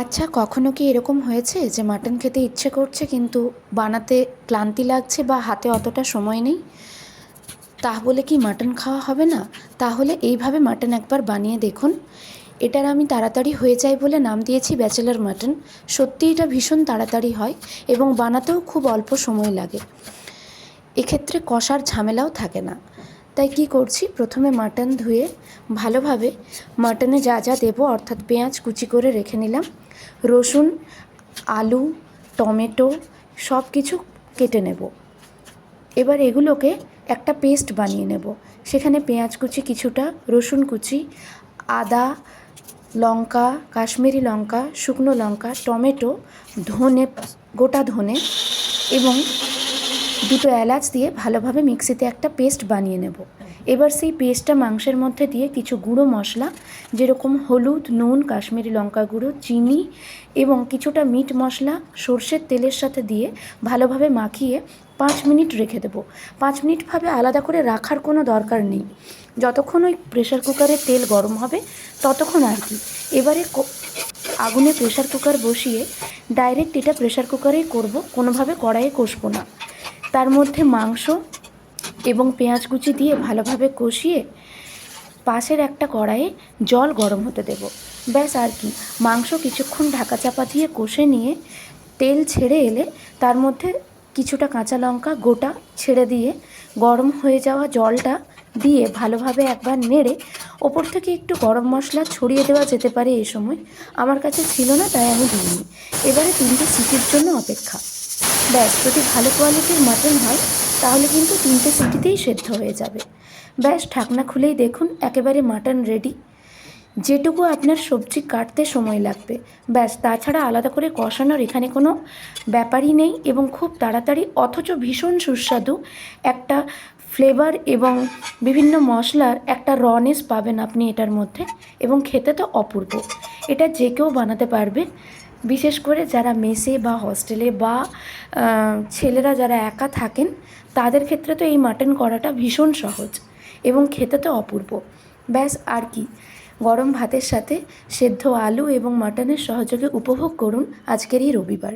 আচ্ছা কখনো কি এরকম হয়েছে যে মাটন খেতে ইচ্ছে করছে কিন্তু বানাতে ক্লান্তি লাগছে বা হাতে অতটা সময় নেই? তা বলে কি মাটন খাওয়া হবে না? তাহলে এইভাবে মাটন একবার বানিয়ে দেখুন। এটার আমি তাড়াতাড়ি হয়ে যায় বলে নাম দিয়েছি ব্যাচেলার মাটন। সত্যি এটা ভীষণ তাড়াতাড়ি হয় এবং বানাতেও খুব অল্প সময় লাগে। এক্ষেত্রে কষার ঝামেলাও থাকে না। তাই কি করছি? প্রথমে মাটন ধুয়ে ভালোভাবে মাটনে যা যা দেবো, অর্থাৎ পেঁয়াজ কুচি করে রেখে নিলাম। রসুন, আলু, টমেটো সব কিছু কেটে নেব। এবার এগুলোকে একটা পেস্ট বানিয়ে নেব। সেখানে পেঁয়াজ কুচি কিছুটা, রসুন কুচি, আদা লঙ্কা, কাশ্মীরি লঙ্কা, শুকনো লঙ্কা, টমেটো, ধনে, গোটা ধনে এবং দুটো এলাচ দিয়ে ভালোভাবে মিক্সিতে একটা পেস্ট বানিয়ে নেব। এবার সেই পেস্টটা মাংসের মধ্যে দিয়ে কিছু গুঁড়ো মশলা, যেরকম হলুদ, নুন, কাশ্মীরি লঙ্কা গুঁড়ো, চিনি এবং কিছুটা মিট মশলা সর্ষের তেলের সাথে দিয়ে ভালোভাবে মাখিয়ে পাঁচ মিনিট রেখে দেবো। পাঁচ মিনিটভাবে আলাদা করে রাখার কোনো দরকার নেই। যতক্ষণ ওই প্রেশার কুকারে তেল গরম হবে, ততক্ষণ আর কি। এবারে আগুনে প্রেশার কুকার বসিয়ে ডাইরেক্ট এটা প্রেশার কুকারেই করব, কোনোভাবে কড়াইয়ে কষবো না। তার মধ্যে মাংস এবং পেঁয়াজ কুচি দিয়ে ভালোভাবে কষিয়ে পাশের একটা কড়াইয়ে জল গরম হতে দেব। ব্যাস আর কি। মাংস কিছুক্ষণ ঢাকা চাপা দিয়ে কষে নিয়ে তেল ছেড়ে এলে তার মধ্যে কিছুটা কাঁচা লঙ্কা গোটা ছেড়ে দিয়ে গরম হয়ে যাওয়া জলটা দিয়ে ভালোভাবে একবার নেড়ে ওপর থেকে একটু গরম মশলা ছড়িয়ে দেওয়া যেতে পারে এই সময়। আমার কাছে ছিল না, তাই আমি দিইনি। এবারে তিনটে সিটির জন্য অপেক্ষা। ব্যাস, যদি ভালো কোয়ালিটির মাটন হয়, তাহলে কিন্তু তিনটে সিটিতেই সেদ্ধ হয়ে যাবে। ব্যাস, ঢাকনা খুলেই দেখুন, একেবারে মাটন রেডি যেটুকু আপনার সবজি কাটতে সময় লাগবে। ব্যাস, তাছাড়া আলাদা করে কষানোর এখানে কোনো ব্যাপারই নেই এবং খুব তাড়াতাড়ি, অথচ ভীষণ সুস্বাদু একটা ফ্লেভার এবং বিভিন্ন মশলার একটা রনেস পাবেন আপনি এটার মধ্যে এবং খেতে তো অপূর্ব। এটা যে কেউ বানাতে পারবে। বিশেষ করে যারা মেসে বা হস্টেলে বা ছেলেরা যারা একা থাকেন, তাদের ক্ষেত্রে তো এই মাটন করাটা ভীষণ সহজ এবং খেতে তো অপূর্ব। ব্যাস, আর কি। গরম ভাতের সাথে সেদ্ধ আলু এবং মাটনের সহযোগে উপভোগ করুন আজকের এই রবিবার।